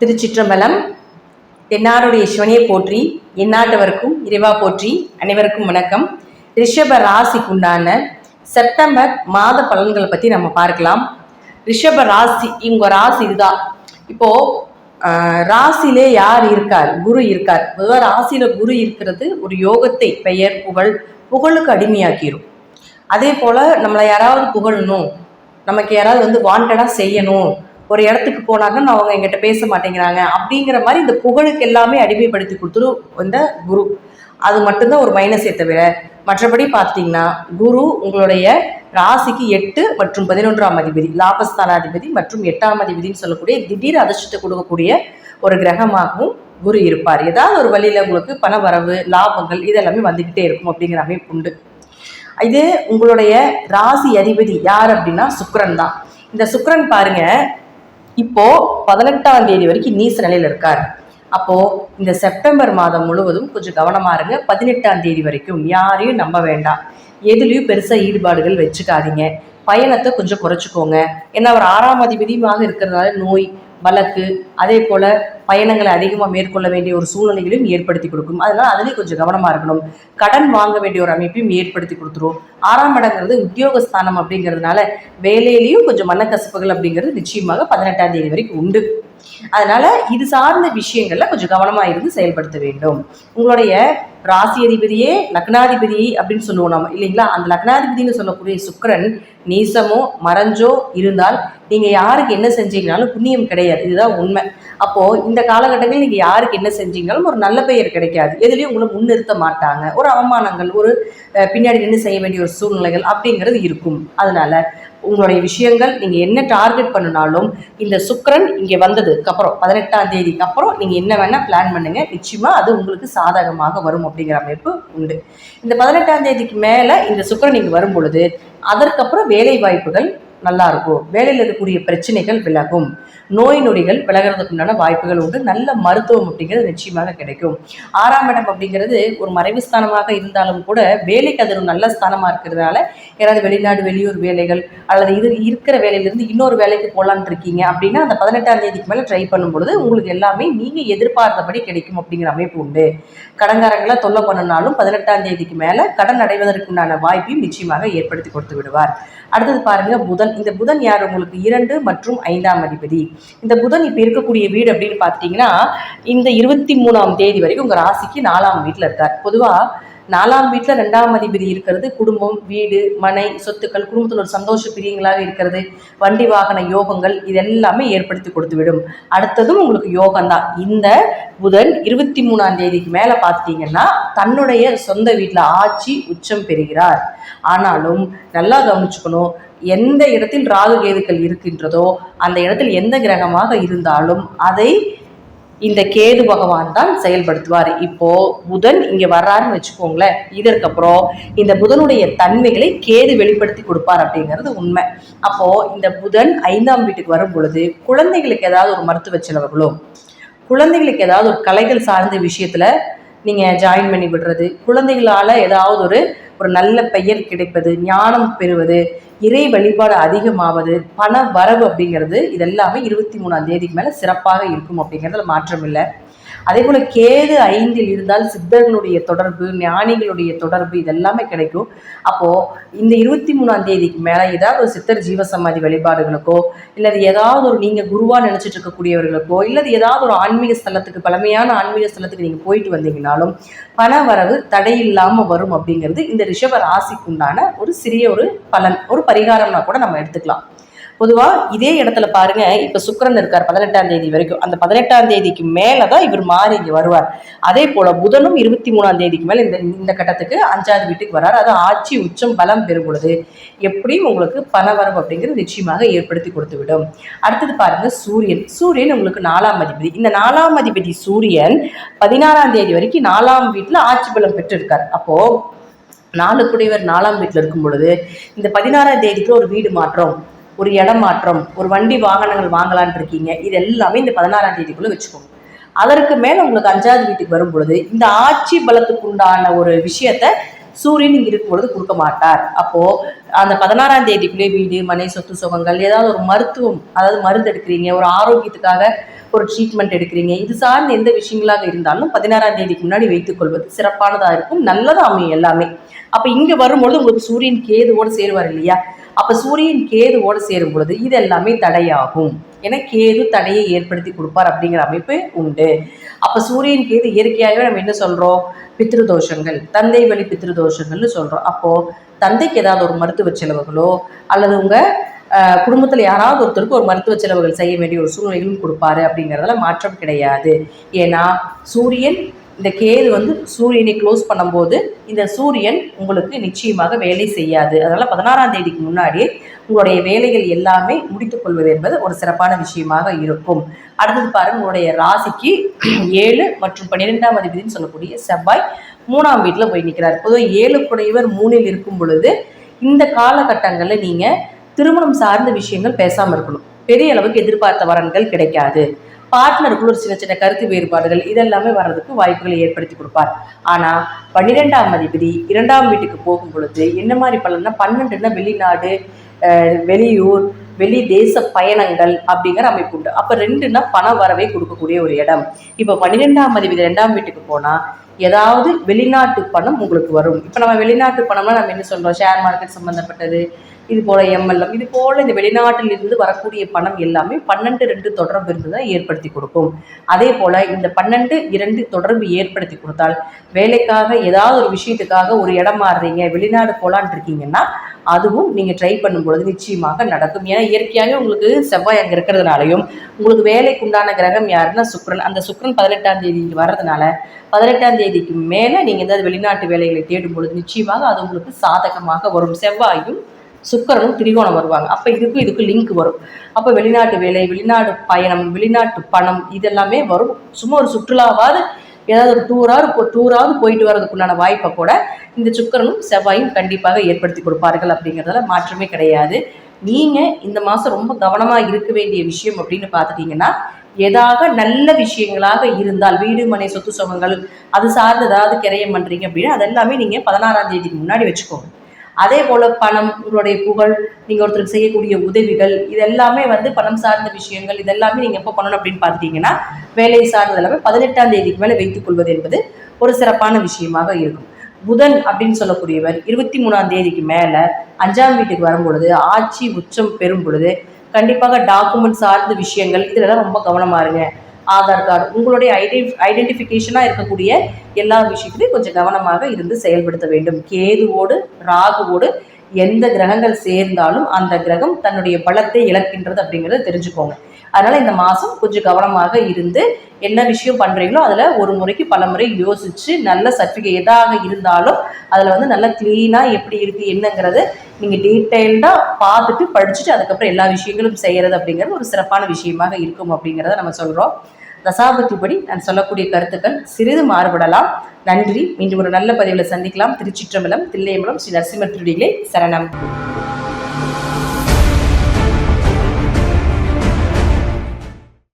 திருச்சிற்றம்பலம். தென்னாருடைய சிவனையை போற்றி எந்நாட்டவருக்கும் இறைவா போற்றி அனைவருக்கும் வணக்கம். ரிஷப ராசிக்கு உண்டான செப்டம்பர் மாத பலன்களை பற்றி நம்ம பார்க்கலாம். ரிஷப ராசி இவங்க ராசி இதுதான். இப்போ ராசியிலே யார் இருக்கார்? குரு இருக்கார். ராசியில குரு இருக்கிறது ஒரு யோகத்தை பெயர் புகழ் புகழுக்கு அடிமையாக்கிரும். அதே போல் நம்மளை யாராவது புகழணும். நமக்கு யாராவது வந்து வாண்டடாக செய்யணும். ஒரு இடத்துக்கு போனாங்கன்னா அவங்க எங்கிட்ட பேச மாட்டேங்கிறாங்க. அப்படிங்கிற மாதிரி இந்த புகழுக்கு எல்லாமே அடிமைப்படுத்தி கொடுத்துரும் இந்த குரு. அது மட்டும்தான் ஒரு மைனஸே தவிர மற்றபடி பார்த்தீங்கன்னா குரு உங்களுடைய ராசிக்கு எட்டு மற்றும் பதினொன்றாம் அதிபதி லாபஸ்தானாதிபதி மற்றும் எட்டாம் அதிபதினு சொல்லக்கூடிய திடீர் அதிர்ஷ்டத்தை கொடுக்கக்கூடிய ஒரு கிரகமாகவும் குரு இருப்பார். ஏதாவது ஒரு வழியில் உங்களுக்கு பண வரவு லாபங்கள் இதெல்லாமே வந்துக்கிட்டே இருக்கும் அப்படிங்கிற அமைப்பு உண்டு. இது உங்களுடைய ராசி அதிபதி யார் அப்படின்னா சுக்ரன் தான். இந்த சுக்ரன் பாருங்க இப்போ பதினெட்டாம் தேதி வரைக்கும் நீச நிலையில் இருக்கார். அப்போ இந்த செப்டம்பர் மாதம் முழுவதும் கொஞ்சம் கவனமா இருங்க. பதினெட்டாம் தேதி வரைக்கும் யாரையும் நம்ப வேண்டாம். எதுலேயும் பெருசா ஈடுபாடுகள் வச்சுக்காதீங்க. பயணத்தை கொஞ்சம் குறைச்சிக்கோங்க. ஏன்னா அவர் ஆறாம் அதிபதியுமாக இருக்கிறதுனால நோய் வழக்கு அதே போல பயணங்களை அதிகமாக மேற்கொள்ள வேண்டிய ஒரு சூழ்நிலைகளையும் ஏற்படுத்தி கொடுக்கும். அதனால் அதுலேயும் கொஞ்சம் கவனமாக இருக்கணும். கடன் வாங்க வேண்டிய ஒரு அமைப்பையும் ஏற்படுத்தி கொடுத்துரும். ஆறாம் இடங்கிறது உத்தியோகஸ்தானம் அப்படிங்கிறதுனால வேலையிலையும் கொஞ்சம் மனக்கசப்புகள் அப்படிங்கிறது நிச்சயமாக பதினெட்டாம் தேதி வரைக்கும் உண்டு. அதனால இது சார்ந்த விஷயங்கள்ல கொஞ்சம் கவனமா இருந்து செயல்படுத்த வேண்டும். உங்களுடைய ராசி அதிபதியே லக்னாதிபதி அப்படின்னு சொல்லுவோம் நம்ம இல்லைங்களா? அந்த லக்னாதிபதினு சொல்லக்கூடிய சுக்கிரன் நீசமோ மறைஞ்சோ இருந்தால் நீங்க யாருக்கு என்ன செஞ்சீங்கனாலும் புண்ணியம் கிடையாது. இதுதான் உண்மை. அப்போ இந்த இந்த காலகட்டங்களில் நீங்க யாருக்கு என்ன செஞ்சீங்கனாலும் ஒரு நல்ல பெயர் கிடைக்காது. எதுலேயும் உங்களை முன்னிறுத்த மாட்டாங்க. ஒரு அவமானங்கள் ஒரு பின்னாடி நின்று செய்ய வேண்டிய ஒரு சூழ்நிலைகள் அப்படிங்கிறது இருக்கும். அதனால உங்களுடைய விஷயங்கள் நீங்கள் என்ன டார்கெட் பண்ணினாலும் இந்த சுக்கரன் இங்கே வந்ததுக்கு அப்புறம் பதினெட்டாம் தேதிக்கு அப்புறம் நீங்கள் என்ன வேணால் பிளான் பண்ணுங்க. நிச்சயமாக அது உங்களுக்கு சாதகமாக வரும் அப்படிங்கிற அமைப்பு உண்டு. இந்த பதினெட்டாம் தேதிக்கு மேலே இந்த சுக்கரன் இங்கே வரும் பொழுது அதற்கப்புறம் வேலை வாய்ப்புகள் நல்லா இருக்கும் வேலையில் இருக்கக்கூடிய பிரச்சனைகள் விலகும். நோய் நொடிகள் விலகிறதுக்கு உண்டான வாய்ப்புகள் உண்டு. நல்ல மருத்துவம் அப்படிங்கிறது நிச்சயமாக கிடைக்கும். ஆறாம் இடம் அப்படிங்கிறது ஒரு மறைவு ஸ்தானமாக இருந்தாலும் கூட வேலைக்கு அது ஒரு நல்ல ஸ்தானமாக இருக்கிறதுனால யாராவது வெளிநாடு வெளியூர் வேலைகள் அல்லது இது இருக்கிற வேலையிலேருந்து இன்னொரு வேலைக்கு போகலான்னு இருக்கீங்க அப்படின்னா அந்த பதினெட்டாம் தேதிக்கு மேலே ட்ரை பண்ணும்பொழுது உங்களுக்கு எல்லாமே நீங்கள் எதிர்பார்த்தபடி கிடைக்கும் அப்படிங்கிற அமைப்பு உண்டு. கடன்காரங்களை தொல்லை பண்ணினாலும் பதினெட்டாம் தேதிக்கு மேலே கடன் அடைவதற்குண்டான வாய்ப்பையும் நிச்சயமாக ஏற்படுத்தி கொடுத்து விடுவார். அடுத்தது பாருங்க புதன். இந்த புதன் யார்? உங்களுக்கு இரண்டு மற்றும் ஐந்தாம் அதிபதி. இந்த புதன் இப்போ இருக்கக்கூடிய வீடு அப்படின்னு பார்த்தீங்கன்னா இந்த இருபத்தி மூணாம் தேதி வரைக்கும் உங்கள் ராசிக்கு நாலாம் வீட்டில் இருக்கார். பொதுவாக நாலாம் வீட்டில் ரெண்டாம் அதிபதி இருக்கிறது. குடும்பம் வீடு மனை சொத்துக்கள் குடும்பத்தில் ஒரு சந்தோஷ பிரியங்களாக இருக்கிறது. வண்டி வாகன யோகங்கள் இதெல்லாமே ஏற்படுத்தி கொடுத்து விடும் அடுத்ததும் உங்களுக்கு யோகம்தான் இந்த புதன் இருபத்தி மூணாம் தேதிக்கு மேலே பார்த்தீங்கன்னா தன்னுடைய சொந்த வீட்டில் ஆட்சி உச்சம் பெறுகிறார். ஆனாலும் நல்லா கவனிச்சுக்கணும். எந்த இடத்தில் ராகு கேதுக்கள் இருக்கின்றதோ அந்த இடத்தில் எந்த கிரகமாக இருந்தாலும் அதை இந்த கேது பகவான் தான் செயல்படுத்துவார். இப்போ புதன் இங்க வர்றாருன்னு வச்சுக்கோங்களேன். இதற்கப்புறம் இந்த புதனுடைய தன்மைகளை கேது வெளிப்படுத்தி கொடுப்பார் அப்படிங்கிறது உண்மை. அப்போ இந்த புதன் ஐந்தாம் வீட்டுக்கு வரும் பொழுது குழந்தைகளுக்கு ஏதாவது ஒரு மருத்துவ செலவுகளோ குழந்தைகளுக்கு ஏதாவது ஒரு கலைகள் சார்ந்த விஷயத்துல நீங்க ஜாயின் பண்ணி விடுறது குழந்தைகளால ஏதாவது ஒரு ஒரு நல்ல பெயர் கிடைப்பது ஞானம் பெறுவது இறை வழிபாடு அதிகமாவது பண வரவு அப்படிங்கிறது இதெல்லாமே இருபத்தி மூணாம் தேதிக்கு மேலே சிறப்பாக இருக்கும் அப்படிங்கிறதுல மாற்றம் இல்லை. அதே போல கேது ஐந்தில் இருந்தால் சித்தர்களுடைய தொடர்பு ஞானிகளுடைய தொடர்பு இதெல்லாமே கிடைக்கும். அப்போ இந்த இருபத்தி மூணாம் தேதிக்கு மேல ஏதாவது ஒரு சித்தர் ஜீவசமாதி வழிபாடுகளுக்கோ இல்லது ஏதாவது ஒரு நீங்க குருவா நினைச்சிட்டு இருக்கக்கூடியவர்களுக்கோ இல்லது ஏதாவது ஒரு ஆன்மீக ஸ்தலத்துக்கு பழமையான ஆன்மீக ஸ்தலத்துக்கு நீங்க போயிட்டு வந்தீங்கனாலும் பண வரவு தடையில்லாம வரும் அப்படிங்கிறது இந்த ரிஷப ராசிக்குண்டான ஒரு சிறிய ஒரு பலன் ஒரு பரிகாரம்னா கூட நம்ம எடுத்துக்கலாம். பொதுவா இதே இடத்துல பாருங்க இப்ப சுக்கரன் இருக்கார் பதினெட்டாம் தேதி வரைக்கும். அந்த பதினெட்டாம் தேதிக்கு மேலதான் இவர் மாறி இங்க வருவார். அதே போல புதனும் இருபத்தி மூணாம் தேதிக்கு மேல இந்த இந்த கட்டத்துக்கு அஞ்சாவது வீட்டுக்கு வரார் அது ஆட்சி உச்சம் பலம் பெறும் பொழுது எப்படியும் உங்களுக்கு பணவரம் அப்படிங்கிறது நிச்சயமாக ஏற்படுத்தி கொடுத்து விடும். அடுத்தது பாருங்க சூரியன். சூரியன் உங்களுக்கு நாலாம் அதிபதி. இந்த நாலாம் அதிபதி சூரியன் பதினாறாம் தேதி வரைக்கும் நாலாம் வீட்டுல ஆட்சி பலம் பெற்றிருக்கார். அப்போ நாலு குடைவர் நாலாம் வீட்டில் இருக்கும் பொழுது இந்த பதினாறாம் தேதிக்கு ஒரு வீடு மாற்றம். ஒரு இடம் மாற்றம் ஒரு வண்டி வாகனங்கள் வாங்கலான் இருக்கீங்க. இது எல்லாமே இந்த பதினாறாம் தேதிக்குள்ள வச்சுக்கோங்க. அதற்கு மேல உங்களுக்கு அஞ்சாவது வீட்டுக்கு வரும் பொழுது இந்த ஆட்சி பலத்துக்கு உண்டான ஒரு விஷயத்த சூரியன் இங்க இருக்கும் பொழுது கொடுக்க மாட்டார். அப்போ அந்த பதினாறாம் தேதிக்குள்ளே வீடு மனை சொத்து சுகங்கள் ஏதாவது ஒரு மருத்துவம் அதாவது மருந்து எடுக்கிறீங்க ஒரு ஆரோக்கியத்துக்காக ஒரு ட்ரீட்மெண்ட் எடுக்கிறீங்க இது சார்ந்த எந்த விஷயங்களாக இருந்தாலும் பதினாறாம் தேதிக்கு முன்னாடி வைத்துக்கொள்வது சிறப்பானதாக இருக்கும் நல்லதாக அமையும் எல்லாமே. அப்போ இங்கே வரும்பொழுது உங்களுக்கு சூரியன் கேதுவோடு சேருவார் இல்லையா? அப்போ சூரியன் கேதுவோடு சேரும் பொழுது இது எல்லாமே தடையாகும். ஏன்னா கேது தடையை ஏற்படுத்தி கொடுப்பார் அப்படிங்கிற அமைப்பு உண்டு. அப்போ சூரியன் கேது இயற்கையாகவே நம்ம என்ன சொல்கிறோம் பித்ருதோஷங்கள் தந்தை வழி பித்ருதோஷங்கள்னு சொல்கிறோம் அப்போது தந்தைக்கு ஏதாவது ஒரு மருத்துவ செலவுகளோ அல்லது உங்கள் குடும்பத்தில் யாராவது ஒருத்தருக்கு ஒரு மருத்துவ செலவுகள் செய்ய வேண்டிய ஒரு சூழ்நிலைகளும் கொடுப்பாரு அப்படிங்கிறதுல மாற்றம் கிடையாது. ஏன்னா சூரியன் இந்த கேது வந்து சூரியனை க்ளோஸ் பண்ணும்போது இந்த சூரியன் உங்களுக்கு நிச்சயமாக வேலை செய்யாது. அதனால் பதினாறாம் தேதிக்கு முன்னாடியே உங்களுடைய வேலைகள் எல்லாமே முடித்துக் கொள்வது என்பது ஒரு சிறப்பான விஷயமாக இருக்கும். அடுத்தது பாருங்க உங்களுடைய ராசிக்கு ஏழு மற்றும் பன்னிரெண்டாம் அதிபதினு சொல்லக்கூடிய செவ்வாய் மூணாம் வீட்டில் போய் நிற்கிறார் பொதுவாக ஏழு குடையவர் மூணில் இருக்கும் பொழுது இந்த காலகட்டங்களில் நீங்கள் திருமணம் சார்ந்த விஷயங்கள் பேசாமல் இருக்கணும். பெரிய அளவுக்கு எதிர்பார்த்த வரன்கள் கிடைக்காது. பார்ட்னருக்குள்ள ஒரு சின்ன சின்ன கருத்து வேறுபாடுகள் இதெல்லாமே வர்றதுக்கு வாய்ப்புகளை ஏற்படுத்தி கொடுப்பார். ஆனால் பன்னிரெண்டாம் அதிபதி இரண்டாம் வீட்டுக்கு போகும் பொழுது என்ன மாதிரி பலன்னா பன்னெண்டுன்னா வெளிநாடு வெளியூர் வெளி தேச பயணங்கள் அப்படிங்கிற அமைப்பு உண்டு. அப்போ ரெண்டுன்னா பண வரவை கொடுக்கக்கூடிய ஒரு இடம். இப்போ பன்னிரெண்டாம் அதிபதி ரெண்டாம் வீட்டுக்கு போனால் ஏதாவது வெளிநாட்டு பணம் உங்களுக்கு வரும். இப்போ நம்ம வெளிநாட்டு பணம்னா நம்ம என்ன சொல்கிறோம் ஷேர் மார்க்கெட் சம்மந்தப்பட்டது இது போல் எம்எல்எம் இது போல் இந்த வெளிநாட்டில் இருந்து வரக்கூடிய பணம் எல்லாமே பன்னெண்டு ரெண்டு தொடர்பு இருந்ததை ஏற்படுத்தி கொடுக்கும். அதே போல் இந்த பன்னெண்டு இரண்டு தொடர்பு ஏற்படுத்தி கொடுத்தால் வேலைக்காக ஏதாவது ஒரு விஷயத்துக்காக ஒரு இடம் மாறுறீங்க வெளிநாடு போலான் இருக்கீங்கன்னா அதுவும் நீங்கள் ட்ரை பண்ணும்பொழுது நிச்சயமாக நடக்கும். ஏன்னா இயற்கையாகவே உங்களுக்கு செவ்வாய் அங்கே இருக்கிறதுனாலையும் உங்களுக்கு வேலைக்கு உண்டான கிரகம் யாருன்னா சுக்ரன் அந்த சுக்ரன் பதினெட்டாம் தேதிக்கு வர்றதுனால பதினெட்டாம் தேதிக்கு மேலே நீங்கள் ஏதாவது வெளிநாட்டு வேலைகளை தேடும் பொழுது நிச்சயமாக அது உங்களுக்கு சாதகமாக வரும். செவ்வாயும் சுக்கரனும் திரிகோணம் வருவாங்க. அப்போ இதுக்கும் இதுக்கும் லிங்க் வரும். அப்போ வெளிநாட்டு வேலை வெளிநாடு பயணம் வெளிநாட்டு பணம் இதெல்லாமே வரும். சும்மா ஒரு சுற்றுலாவாவது ஏதாவது ஒரு டூராவது டூராவது போயிட்டு வர்றதுக்குண்டான வாய்ப்பை கூட இந்த சுக்கரனும் செவ்வாயும் கண்டிப்பாக ஏற்படுத்தி கொடுப்பார்கள் அப்படிங்கிறதுல மாற்றமே கிடையாது. நீங்கள் இந்த மாதம் ரொம்ப கவனமாக இருக்க வேண்டிய விஷயம் அப்படின்னு பார்த்துட்டிங்கன்னா எதாக நல்ல விஷயங்களாக இருந்தால் வீடு மனை சொத்து சுகங்கள் அது சார்ந்து ஏதாவது கிரையம் பண்ணுறீங்க அப்படின்னா அதெல்லாமே நீங்கள் பதினாறாம் தேதிக்கு முன்னாடி வச்சுக்கோங்க. அதே போல் பணம் உங்களுடைய புகழ் நீங்கள் ஒருத்தருக்கு செய்யக்கூடிய உதவிகள் இது எல்லாமே வந்து பணம் சார்ந்த விஷயங்கள் இதெல்லாமே நீங்கள் எப்போ பண்ணணும் அப்படின்னு பார்த்தீங்கன்னா வேலை சார்ந்தது எல்லாமே பதினெட்டாம் தேதிக்கு மேலே வைத்துக் கொள்வது என்பது ஒரு சிறப்பான விஷயமாக இருக்கும். புதன் அப்படின்னு சொல்லக்கூடியவர் இருபத்தி மூணாம் தேதிக்கு மேலே அஞ்சாம் வீட்டுக்கு வரும் பொழுது ஆட்சி உச்சம் பெறும் பொழுது கண்டிப்பாக டாக்குமெண்ட் சார்ந்த விஷயங்கள் இதிலெல்லாம் ரொம்ப கவனமாக இருங்க. ஆதார் கார்டு உங்களுடைய ஐடென்டி ஐடென்டிஃபிகேஷனாக இருக்கக்கூடிய எல்லா விஷயத்திலையும் கொஞ்சம் கவனமாக இருந்து செயல்படுத்த வேண்டும். கேதுவோடு ராகுவோடு எந்த கிரகங்கள் சேர்ந்தாலும் அந்த கிரகம் தன்னுடைய பலத்தை இழக்கின்றது அப்படிங்கிறத தெரிஞ்சுக்கோங்க. அதனால் இந்த மாதம் கொஞ்சம் கவனமாக இருந்து என்ன விஷயம் பண்ணுறீங்களோ அதில் ஒரு முறைக்கு பல முறை யோசித்து நல்ல சர்டிஃபிகேட் எதாக இருந்தாலும் அதில் வந்து நல்லா க்ளீனாக எப்படி இருக்குது என்னங்கிறது நீங்கள் டீட்டெயில்டாக பார்த்துட்டு படிச்சுட்டு அதுக்கப்புறம் எல்லா விஷயங்களும் செய்கிறது அப்படிங்கிறது ஒரு சிறப்பான விஷயமாக இருக்கும் அப்படிங்கிறத நம்ம சொல்கிறோம் தசாபத்திப்படி நான் சொல்லக்கூடிய கருத்துக்கள் சிறிது மாறுபடலாம். நன்றி. மீண்டும் ஒரு நல்ல பதிவில் சந்திக்கலாம். திருச்சிற்றம்பலம் தில்லையம்பலம் ஸ்ரீ நரசிம்ம திருடிகளே சரணம்.